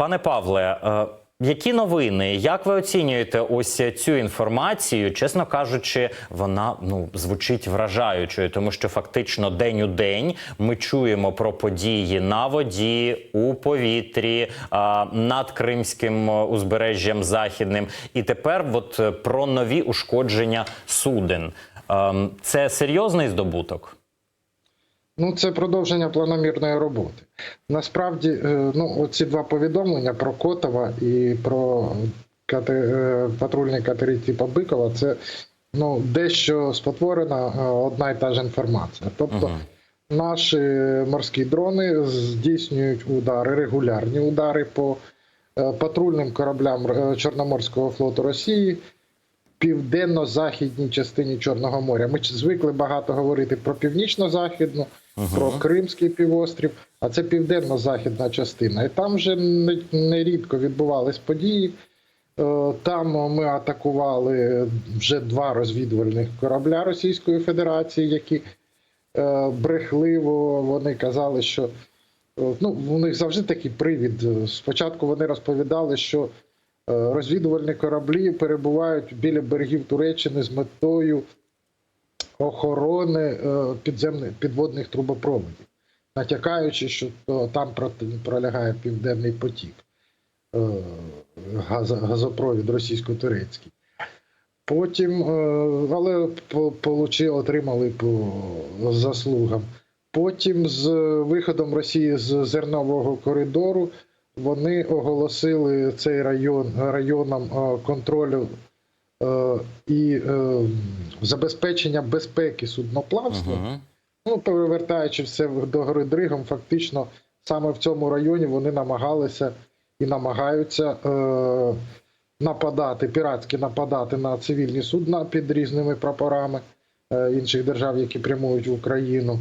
Пане Павле, е, які новини? Як ви оцінюєте ось цю інформацію? Чесно кажучи, вона ну звучить вражаючою, тому що фактично день у день ми чуємо про події на воді, у повітрі, а, над Кримським е, узбережжям західним, і тепер от е, про нові ушкодження суден. Ем, Це серйозний здобуток? Ну, це продовження планомірної роботи. Насправді, е, ну, оці два повідомлення про Котова і про е, патрульні катери типу Бикова, це ну, дещо спотворена е, одна і та ж інформація. Тобто, наші морські дрони здійснюють удари, регулярні удари по патрульним кораблям Чорноморського флоту Росії південно-західній частині Чорного моря. Ми звикли багато говорити про північно-західну, про Кримський півострів, а це південно-західна частина. І там вже не- нерідко відбувались події. Е, Там ми атакували вже два розвідувальних корабля Російської Федерації, які е, брехливо вони казали, що е, ну, у них завжди такий привід. Спочатку вони розповідали, що розвідувальні кораблі перебувають біля берегів Туреччини з метою охорони е, підземних підводних трубопроводів, натякаючи, що там пролягає південний потік, е, газопровід російсько-турецький. Потім, е, але отримали по заслугам. Потім з виходом Росії з зернового коридору вони оголосили цей район районом контролю і е, забезпечення безпеки судноплавства. Мгм. Ну, перевертаючи все до гори Дригом, фактично саме в цьому районі вони намагалися і намагаються е, нападати, піратськи нападати на цивільні судна під різними прапорами е, інших держав, які прямують в Україну,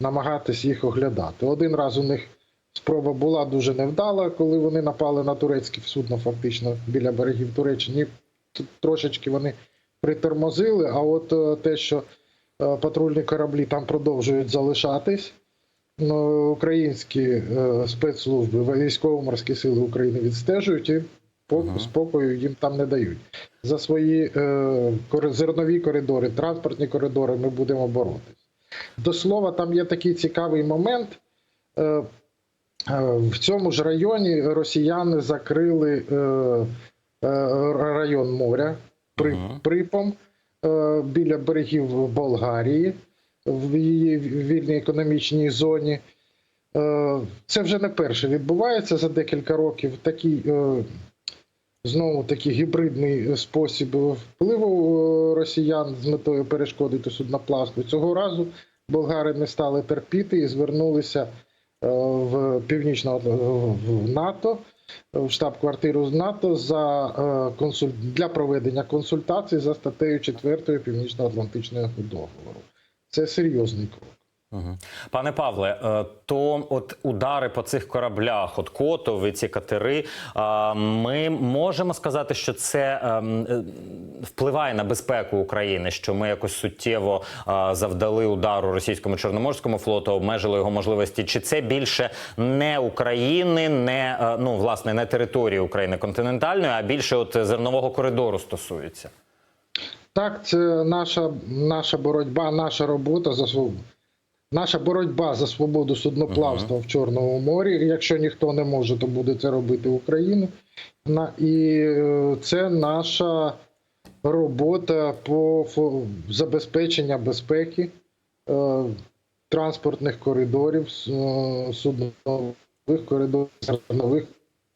намагатись їх оглядати. Один раз у них спроба була дуже невдала, коли вони напали на турецьке судно, фактично біля берегів Туреччини. Трошечки вони притормозили, а от е, те, що е, патрульні кораблі там продовжують залишатись. Ну, українські е, спецслужби, військово-морські сили України відстежують і спокою їм там не дають. За свої е, зернові коридори, транспортні коридори ми будемо боротись. До слова, там є такий цікавий момент. Е, е, в цьому ж районі росіяни закрили район моря при. Припом е, біля берегів Болгарії в її вільній економічній зоні. Е, Це вже не перше відбувається за декілька років. Такий е, знову такий гібридний спосіб впливу е, росіян з метою перешкодити судноплавству. Цього разу болгари не стали терпіти і звернулися е, в північно в НАТО, в штаб-квартиру з НАТО за е, консуль... для проведення консультацій за статтею 4 Північно-Атлантичного договору. Це серйозний крок. Пане Павле, е, то от удари по цих кораблях, от Котов і ці катери, ми можемо сказати, що це ем, е, впливає на безпеку України, що ми якось суттєво завдали удару російському чорноморському флоту, обмежили його можливості. Чи це більше не України, не е, ну власне не території України континентальної, а більше от зернового коридору стосується? Так, це наша, наша боротьба, наша робота за свободу. Наша боротьба за свободу судноплавства в Чорному морі. Якщо ніхто не може, то буде це робити Україна. На- І е, це наша робота по забезпечення безпеки е, транспортних коридорів, е, суднових коридорів, зернових,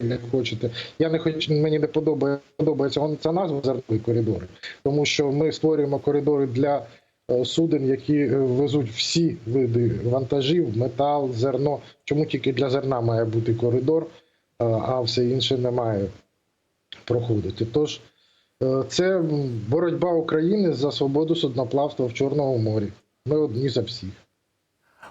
як хочете. Я не хочу, мені не подобає, подобається вон- ця назва зернові коридори, тому що ми створюємо коридори для суден, які е, везуть всі види вантажів, метал, зерно. Чому тільки для зерна має бути коридор, е, а все інше не має проходити. Тож е, це боротьба України за свободу судноплавства в Чорному морі. Ми одні за всіх.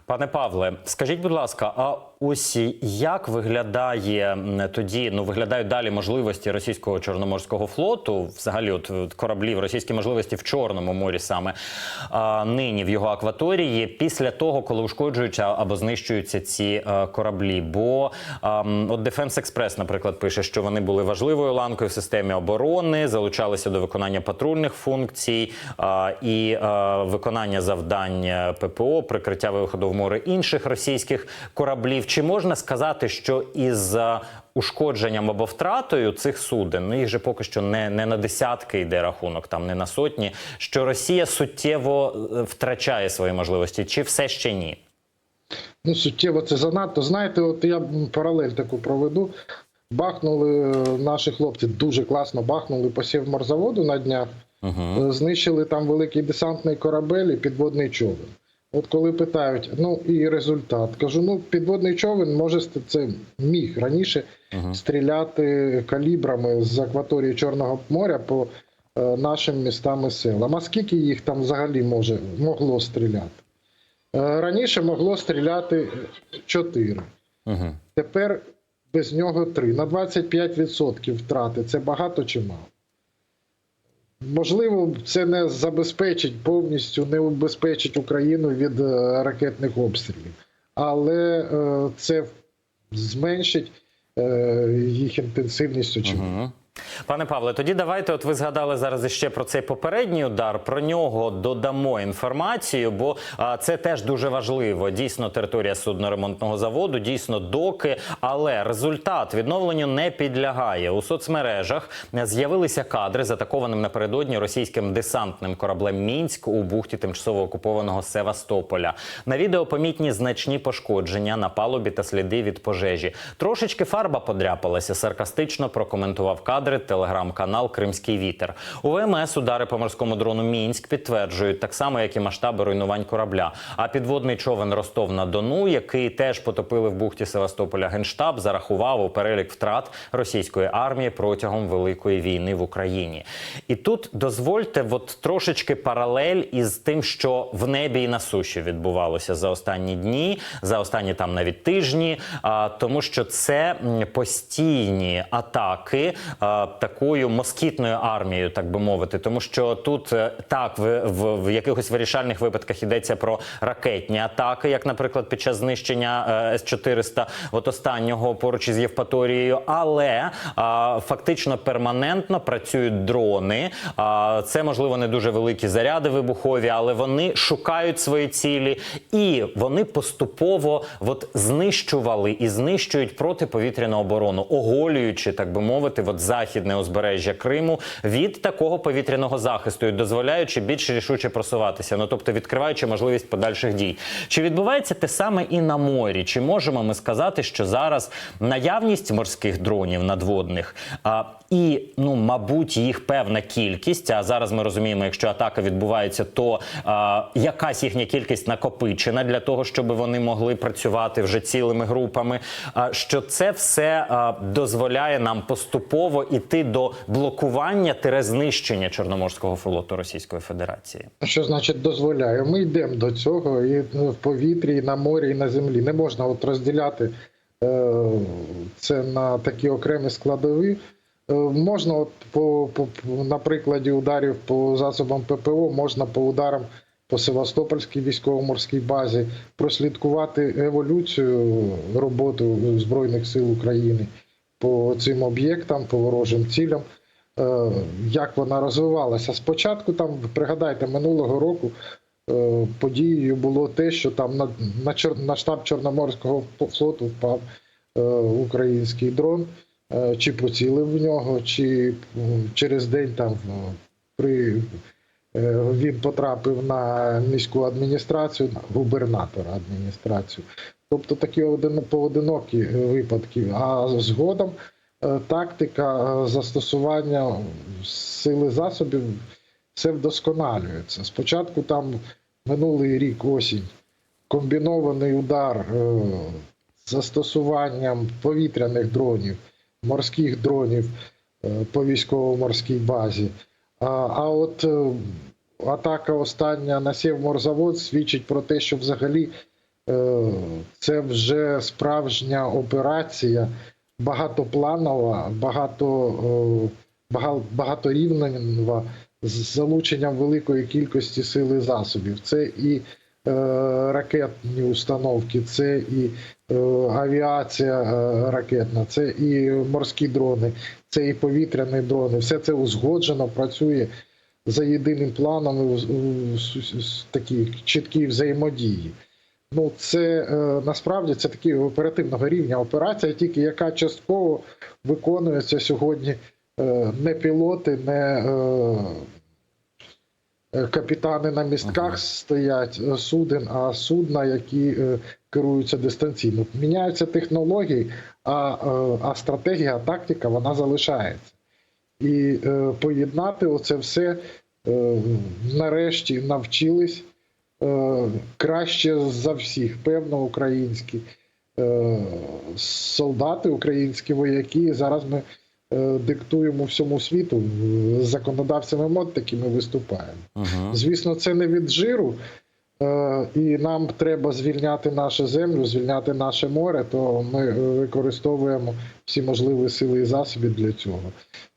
Пане Павле, скажіть, будь ласка, а Ось як виглядає тоді, ну виглядають далі можливості російського чорноморського флоту, взагалі, от, от кораблів, російські можливості в Чорному морі саме а, нині в його акваторії, після того, коли ушкоджуються або знищуються ці е, кораблі. Бо а, от Defense Express, наприклад, пише, що вони були важливою ланкою в системі оборони, залучалися до виконання патрульних функцій а, і е, виконання завдань е, ППО, прикриття виходу в море інших російських кораблів. Чи можна сказати, що із е, ушкодженням або втратою цих суден, ну їх же поки що не, не на десятки йде рахунок, там не на сотні, що Росія суттєво е, втрачає свої можливості, чи все ще ні? Ну, суттєво це занадто. Знаєте, от я паралель таку проведу. Бахнули е, наші хлопці дуже класно бахнули по Сєвморзаводу на днях. Угу. Е, Знищили там великий десантний корабель і підводний човен. От коли питають, ну і результат, кажу: ну підводний човен може це міг раніше стріляти калібрами з акваторії Чорного моря по е, нашим містам і селам. А скільки їх там взагалі може могло стріляти? Е, Раніше могло стріляти 4. Угу. Тепер без нього 3. На 25% втрати це багато чи мало? Можливо, це не забезпечить повністю, не убезпечить Україну від е, ракетних обстрілів, але е, це зменшить е, їх інтенсивність очевидно. Угу. Пане Павле, тоді давайте. От ви згадали зараз іще про цей попередній удар. Про нього додамо інформацію, бо а, це теж дуже важливо. Дійсно, територія судноремонтного заводу, дійсно доки, але результат відновленню не підлягає. У соцмережах з'явилися кадри з атакованим напередодні російським десантним кораблем Мінськ у бухті тимчасово окупованого Севастополя. На відео помітні значні пошкодження на палубі та сліди від пожежі. Трошечки фарба подряпалася. Саркастично прокоментував кадри телеграм-канал Кримський вітер. У ВМС удари по морському дрону Мінськ підтверджують так само, як і масштаби руйнувань корабля. А підводний човен Ростов на Дону, який теж потопили в бухті Севастополя генштаб, зарахував у перелік втрат російської армії протягом великої війни в Україні. І тут дозвольте, от трошечки паралель із тим, що в небі і на суші відбувалося за останні дні, за останні там навіть тижні, а, тому що це постійні атаки а, такою москітною армією, так би мовити, тому що тут е, так в, в, в якихось вирішальних випадках йдеться про ракетні атаки, як, наприклад, під час знищення е, С-400 от останнього поруч із Євпаторією, але а, фактично перманентно працюють дрони. А, це можливо не дуже великі заряди вибухові, але вони шукають свої цілі. І вони поступово от знищували і знищують протиповітряну оборону, оголюючи, так би мовити, от західне узбережжя Криму від такого повітряного захисту і дозволяючи більш рішуче просуватися. Ну тобто відкриваючи можливість подальших дій. Чи відбувається те саме і на морі? Чи можемо ми сказати, що зараз наявність морських дронів надводних а, і ну, мабуть, їх певна кількість. А зараз ми розуміємо, якщо атака відбувається, то а, якась їхня кількість накопичена для того, щоб вони могли працювати вже цілими групами. А, що це все а, дозволяє нам поступово іти до блокування тире знищення Чорноморського флоту Російської Федерації. Що значить дозволяє? Ми йдемо до цього і ну, в повітрі, і на морі, і на землі. Не можна от розділяти е, це на такі окремі складові. Е, можна, от по, по, на прикладі ударів по засобам ППО, можна по ударам по Севастопольській військово-морській базі прослідкувати еволюцію роботи Збройних сил України по цим об'єктам, по ворожим цілям. Е, як вона розвивалася. Спочатку там, пригадайте, минулого року е, подією було те, що там на, на, на штаб Чорноморського флоту впав е, український дрон, чи поцілив в нього, чи через день там е, при. е, Він потрапив на міську адміністрацію, на губернатора адміністрацію. Тобто такі один, поодинокі е, випадки. А згодом е, тактика е, застосування сили засобів все вдосконалюється. Спочатку там минулий рік осінь комбінований удар е, з застосуванням повітряних дронів, морських дронів е, по військово-морській базі. А, а от е, атака остання на Сєвморзавод свідчить про те, що взагалі Е, Це вже справжня операція, багатопланова, багато, багаторівнева з залученням великої кількості сил і засобів. Це і ракетні установки, це і е, авіація е, ракетна, це і морські дрони, це і повітряні дрони. Все це узгоджено працює за єдиним планом такій чіткій взаємодії. Ну, це е, насправді це такі оперативного рівня операція, тільки яка частково виконується сьогодні е, не пілоти, не е, е, капітани на містках стоять е, суден, а судна, які е, керуються дистанційно. Міняються технології, а, е, а стратегія, тактика вона залишається. І е, поєднати оце все е, нарешті навчились е, краще за всіх, певно, українські е, солдати, українські вояки. Зараз ми е, диктуємо всьому світу е, законодавцями мод такими виступаємо. Ага. Звісно, це не від жиру. е, І нам треба звільняти нашу землю, звільняти наше море, то ми е, використовуємо всі можливі сили і засоби для цього.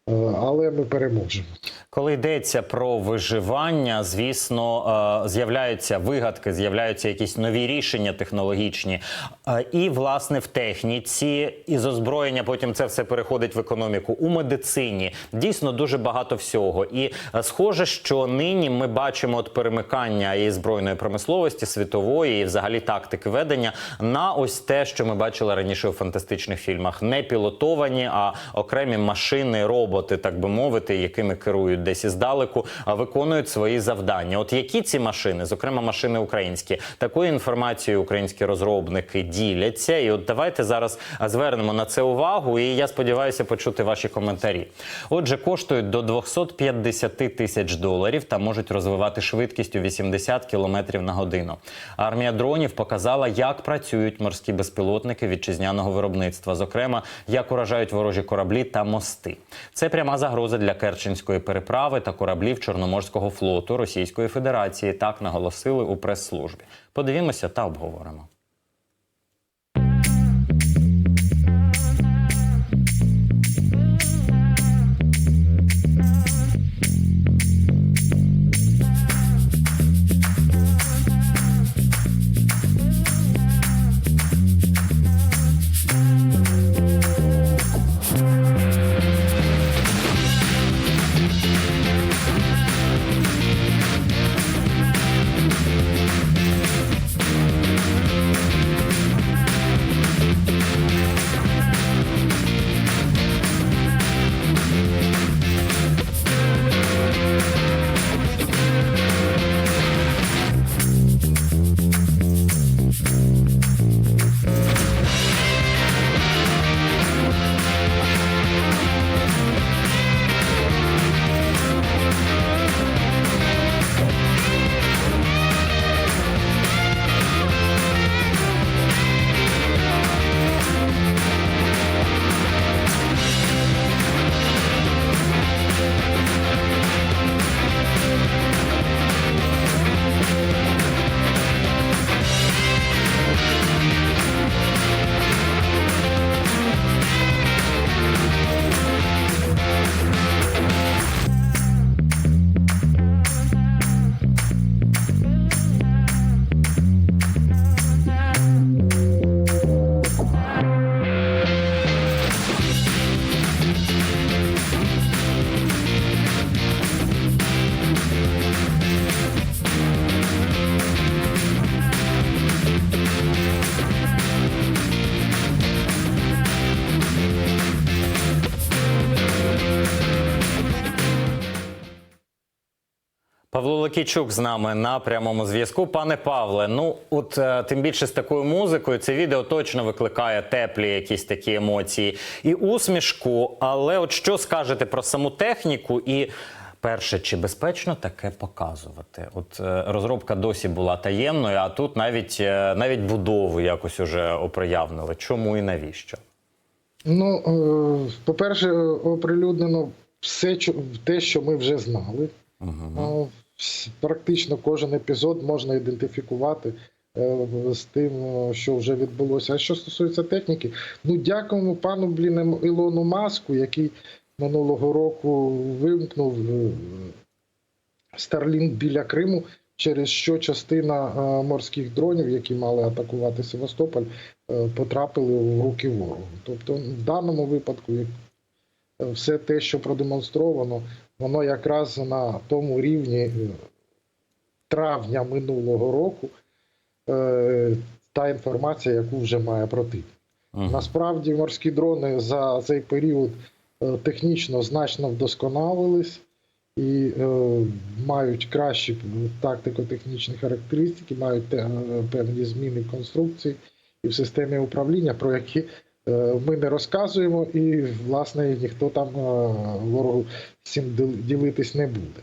Е, Але ми переможемо. Коли йдеться про виживання, звісно, е, з'являються вигадки, з'являються якісь нові рішення технологічні. Е, І, власне, в техніці, і з озброєння потім це все переходить в економіку. У медицині дійсно дуже багато всього. І схоже, що нині ми бачимо от перемикання і збройної промисловості світової, і взагалі тактики ведення на ось те, що ми бачили раніше у фантастичних фільмах. Не пілотовані, а окремі машини, роботи, так би мовити, якими керують десь іздалеку, а виконують свої завдання. От які ці машини, зокрема машини українські, такою інформацією українські розробники діляться. І от давайте зараз звернемо на це увагу. І я сподіваюся почути ваші коментарі. Отже, коштують до 250 тисяч доларів та можуть розвивати швидкість у 80 км на годину. Армія дронів показала, як працюють морські безпілотники вітчизняного виробництва, зокрема, як уражають ворожі кораблі та мости. Це пряма загроза для Керченської переправи та кораблів Чорноморського флоту Російської Федерації. Так наголосили у прес-службі. Подивімося та обговоримо. Павло Лакійчук з нами на прямому зв'язку. Пане Павле, ну от е, тим більше з такою музикою, це відео точно викликає теплі якісь такі емоції і усмішку. Але от що скажете про саму техніку і. Перше, чи безпечно таке показувати? От е, розробка досі була таємною, а тут навіть е, навіть будову якось уже оприявнили. Чому і навіщо? Ну, по-перше, оприлюднено все, те, що ми вже знали. Угу. Практично кожен епізод можна ідентифікувати е, з тим, е, що вже відбулося. А що стосується техніки, ну дякуємо пану блін Ілону Маску, який минулого року вимкнув е, Starlink біля Криму, через що частина е, морських дронів, які мали атакувати Севастополь, е, потрапили в руки ворогу. Тобто, в даному випадку, е, все те, що продемонстровано, воно якраз на тому рівні е, травня минулого року. е, Та інформація, яку вже має противник. Мгм. Насправді морські дрони за цей період е, технічно значно вдосконалились і е, мають кращі тактико-технічні характеристики, мають те- певні зміни в конструкції і в системі управління, про які ми не розказуємо, і власне ніхто там е, ворогу цим ділитись не буде.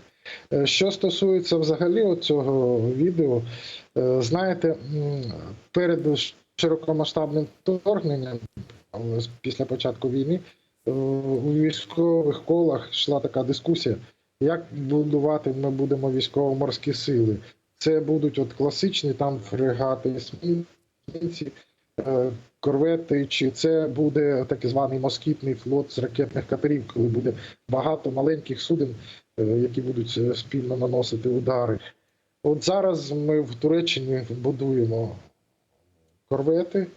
Е, Що стосується взагалі цього відео, е, знаєте, перед широкомасштабним вторгненням, після початку війни, е, у військових колах йшла така дискусія, як будувати ми будемо військово-морські сили. Це будуть от класичні там фрегати, есмінці, е, корвети, чи це буде так званий москітний флот з ракетних катерів, коли буде багато маленьких суден, е, які будуть е, спільно наносити удари. От зараз ми в Туреччині будуємо корвети,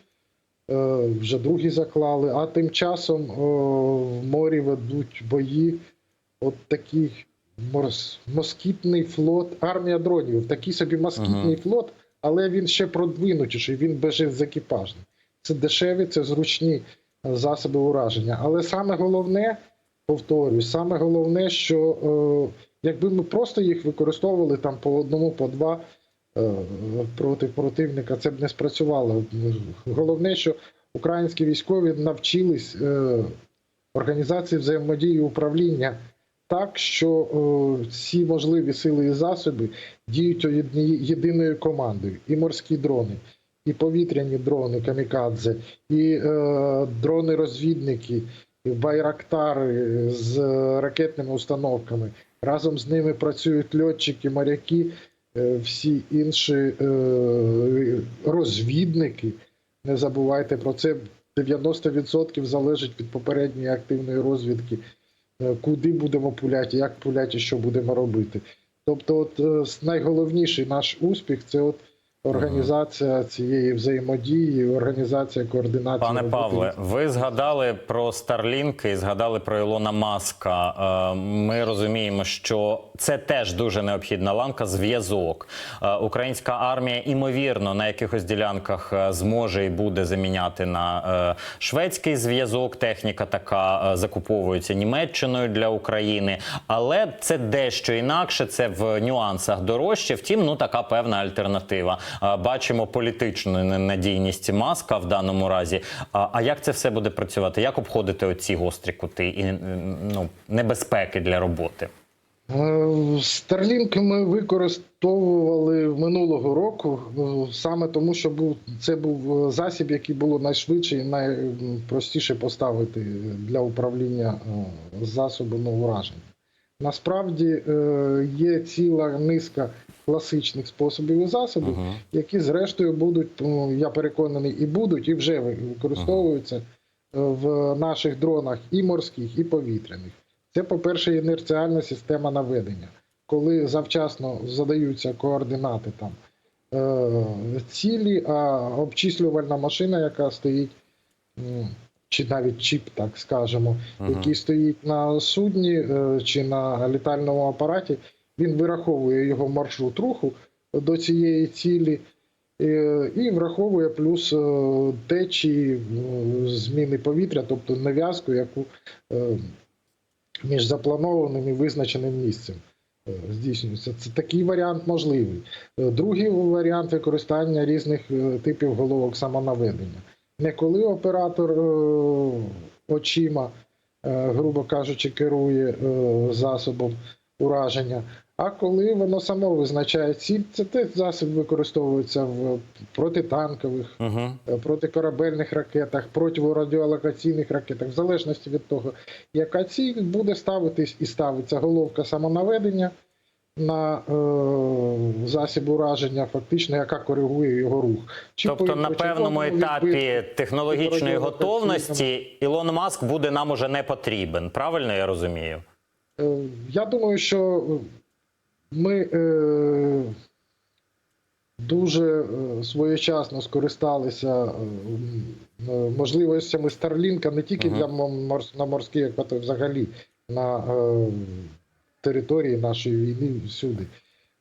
е, вже другі заклали, а тим часом е, в морі ведуть бої. От такий москітний флот, армія дронів, такий собі москітний Мгм. флот, але він ще продвинутіший, він безекіпажний. Це дешеві, це зручні е, засоби ураження. Але саме головне, повторюю, саме головне, що е, якби ми просто їх використовували там по одному, по два е, проти противника, це б не спрацювало. Головне, що українські військові навчились е, організації взаємодії управління так, що е, всі можливі сили і засоби діють єдиною командою. І морські дрони, і повітряні дрони камікадзе, і е, дрони-розвідники, байрактари з ракетними установками. Разом з ними працюють льотчики, моряки, е, всі інші е, розвідники. Не забувайте про це. 90% залежить від попередньої активної розвідки куди будемо пуляти, як пуляти що будемо робити. Тобто, от е, найголовніший наш успіх це от організація цієї взаємодії, організація координації. Пане роботи. Павле, ви згадали про Starlink і згадали про Ілона Маска. Е, Ми розуміємо, що це теж дуже необхідна ланка зв'язок. Е, Українська армія, імовірно, на якихось ділянках е, зможе і буде заміняти на шведський зв'язок. Техніка така закуповується Німеччиною для України, але це дещо інакше. Це в нюансах дорожче. Втім, ну така певна альтернатива. Бачимо політичну ненадійність маска в даному разі. А, як це все буде працювати? Як обходити оці гострі кути і ну, небезпеки для роботи? Е, ми використовували минулого року е, саме тому, що був це був е, засіб, який було найшвидше і найпростіше поставити для управління засобами ураження. Насправді є ціла низка класичних способів і засобів, Мгм. які зрештою будуть, ну, я переконаний, і будуть, і вже ви- використовуються е, в наших дронах і морських, і повітряних. Це, по-перше, інерціальна система наведення, коли завчасно задаються координати там е, цілі, а обчислювальна машина, яка стоїть, чи навіть чіп, так скажемо, Мгм. який стоїть на судні е, чи на літальному апараті, він вираховує його маршрут руху до цієї цілі. е, І враховує плюс е, течії е, зміни повітря, тобто нав'язку, яку між запланованим і визначеним місцем здійснюється. Це такий варіант можливий. Другий варіант використання різних типів головок самонаведення. Не коли оператор очима, грубо кажучи, керує засобом ураження, а коли воно само визначає ціль, це теж засіб використовується в протитанкових, Угу. е, протикорабельних ракетах, противорадіолокаційних ракетах, в залежності від того, яка ціль буде ставитись і ставиться головка самонаведення, на е, засіб ураження, фактично, яка коригує його рух. Чи Тобто по на певному етапі відбитку, технологічної готовності Ілон Маск буде нам уже не потрібен. Правильно я розумію? Е, Я думаю, що ми е, дуже е, своєчасно скористалися е, можливостями Старлінка не тільки для мор- морс- на морській екваторії, взагалі на е, території нашої війни всюди.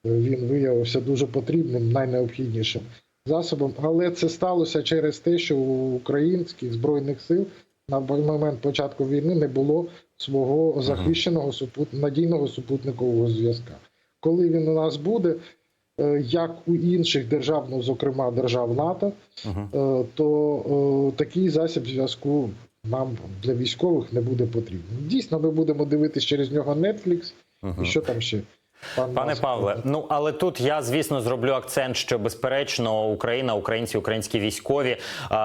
Е, Він виявився дуже потрібним, найнеобхіднішим засобом. Але це сталося через те, що у українських збройних сил на момент початку війни не було свого захищеного супут... надійного супутникового зв'язка. Коли він у нас буде, е, як у інших держав, ну зокрема держав НАТО, е, то е, такий засіб зв'язку нам для військових не буде потрібен. Дійсно, ми будемо дивитися через нього Netflix і що там ще. Пан Пане Павле, ну але тут я звісно зроблю акцент, що безперечно Україна, українці, українські військові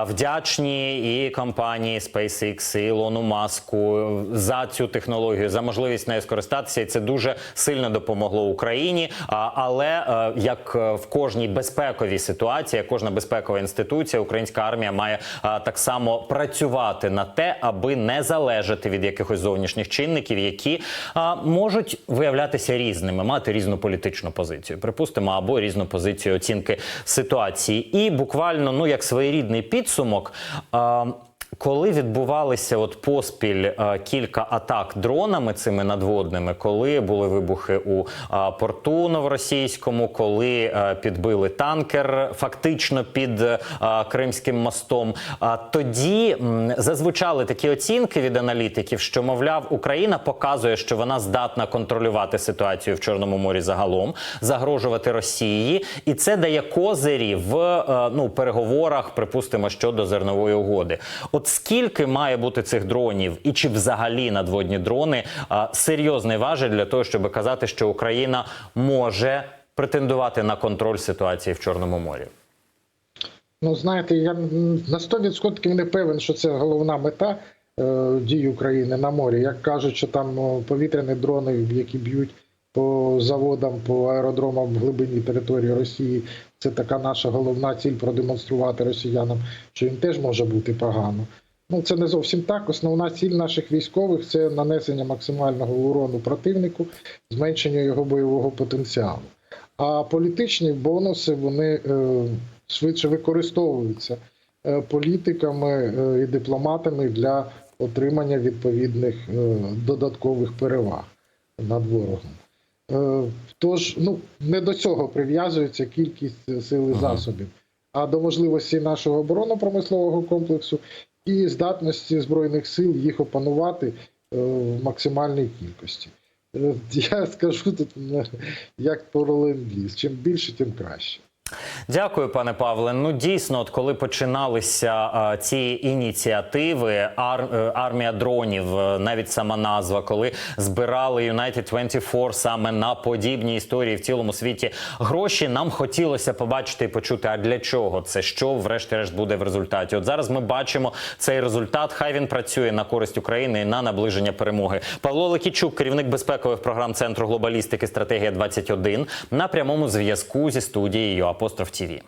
вдячні і компанії SpaceX, і Ілону Маску за цю технологію, за можливість нею скористатися, і це дуже сильно допомогло Україні. Але е, як е, в кожній безпековій ситуації, кожна безпекова інституція, українська армія має так само працювати на те, аби не залежати від якихось зовнішніх чинників, які можуть виявлятися різними, мати різну політичну позицію, припустимо, або різну позицію оцінки ситуації. І буквально, ну як своєрідний підсумок. Коли відбувалися от поспіль е, кілька атак дронами цими надводними, коли були вибухи у е, порту новоросійському, коли е, підбили танкер фактично під Кримським мостом, тоді зазвучали такі оцінки від аналітиків, що мовляв Україна показує, що вона здатна контролювати ситуацію в Чорному морі загалом, загрожувати Росії, і це дає козирі в ну переговорах, припустимо, щодо зернової угоди. От скільки має бути цих дронів, і чи взагалі надводні дрони а, серйозний важель для того, щоб казати, що Україна може претендувати на контроль ситуації в Чорному морі? Ну, знаєте, я на 100% не певен, що це головна мета е, дій України на морі. Як кажуть, що там повітряні дрони, які б'ють по заводам, по аеродромам в глибині території Росії, це така наша головна ціль продемонструвати росіянам, що їм теж може бути погано. Ну, це не зовсім так. Основна ціль наших військових це нанесення максимального урону противнику, зменшення його бойового потенціалу. А політичні бонуси вони е, швидше використовуються е, політиками е, і дипломатами для отримання відповідних е, додаткових переваг над ворогом. Е, Тож ну, не до цього прив'язується кількість сил і засобів, а до можливості нашого оборонно-промислового комплексу і здатності збройних сил їх опанувати е, в максимальній кількості. Е, Я скажу тут е, як про ленд-ліз. Чим більше, тим краще. Дякую, пане Павле. Ну дійсно, от коли починалися а, ці ініціативи, ар, е, армія дронів, е, навіть сама назва, коли збирали United 24 саме на подібні історії в цілому світі гроші, нам хотілося побачити і почути, а для чого це, що врешті-решт буде в результаті. От зараз ми бачимо цей результат. Хай він працює на користь України і на наближення перемоги. Павло Лекічук, керівник безпекових програм Центру глобалістики стратегія 21 на прямому зв'язку зі студією Апостроф ТІВІ.